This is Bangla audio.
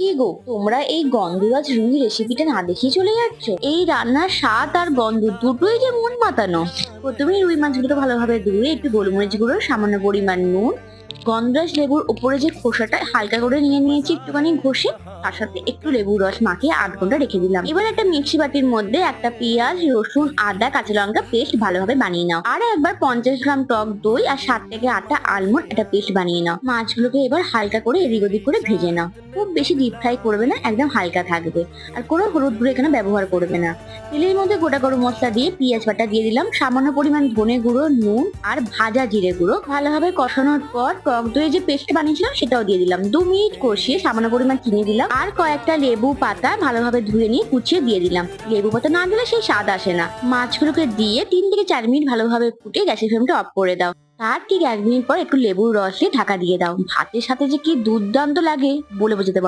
কি গো? তোমরা এই গন্ধরাজ রুই রেসিপিটা না দেখিয়ে চলে যাচ্ছ? এই রান্নার স্বাদ আর গন্ধ দুটোই যে মন মাতানো। প্রথমে রুই মাছগুলো ভালোভাবে ধুয়ে একটু গোলমরিচ গুঁড়ো, সামান্য পরিমাণ নুন, গন্ধরাজ লেবুর উপরে যে খোসাটা হালকা করে নিয়ে নিয়েছি, একটুখানি ঘষে তার সাথে একটু লেবু রস মাখিয়ে আধ ঘণ্টা রেখে দিলাম। এবার একটা মিক্সি বাটির মধ্যে একটা পেঁয়াজ, রসুন, আদা, কাঁচা লঙ্কা পেস্ট ভালোভাবে বানিয়ে নাও। আর একবার পঞ্চাশ গ্রাম টক দই আর সাত থেকে আটটা আলমন্ড একটা পেস্ট বানিয়ে নাও। মাছগুলোকে এবার হালকা করে এদিক ওদিক করে ভেজে নাও। খুব বেশি ডিপ ফ্রাই করবে না, একদম হালকা থাকবে। আর কোনো হলুদ গুঁড়ো এখানে ব্যবহার করবে না। তেলের মধ্যে গোটা গরম মশলা দিয়ে পেঁয়াজ বাটা দিয়ে দিলাম। সামান্য পরিমাণ ধনে গুঁড়ো, নুন আর ভাজা জিরে গুঁড়ো। ভালোভাবে কষানোর পর টক দই যে পেস্ট বানিয়েছিলাম সেটাও দিয়ে দিলাম। দু মিনিট কষিয়ে সামান্য পরিমাণ চিনি দিলাম আর কয়েকটা লেবু পাতা ভালোভাবে ধুয়ে নিয়ে কুচিয়ে দিয়ে দিলাম। লেবু পাতা না দিলে সেই স্বাদ আসে না। মাছগুলোকে দিয়ে তিন থেকে চার মিনিট ভালোভাবে ফুটে গ্যাসের ফ্লেমটা অফ করে দাও। তার ঠিক এক মিনিট পর একটু লেবুর রস দিয়ে ঢাকা দিয়ে দাও। ভাতের সাথে যে কি দুর্দান্ত লাগে বলে বোঝাতে।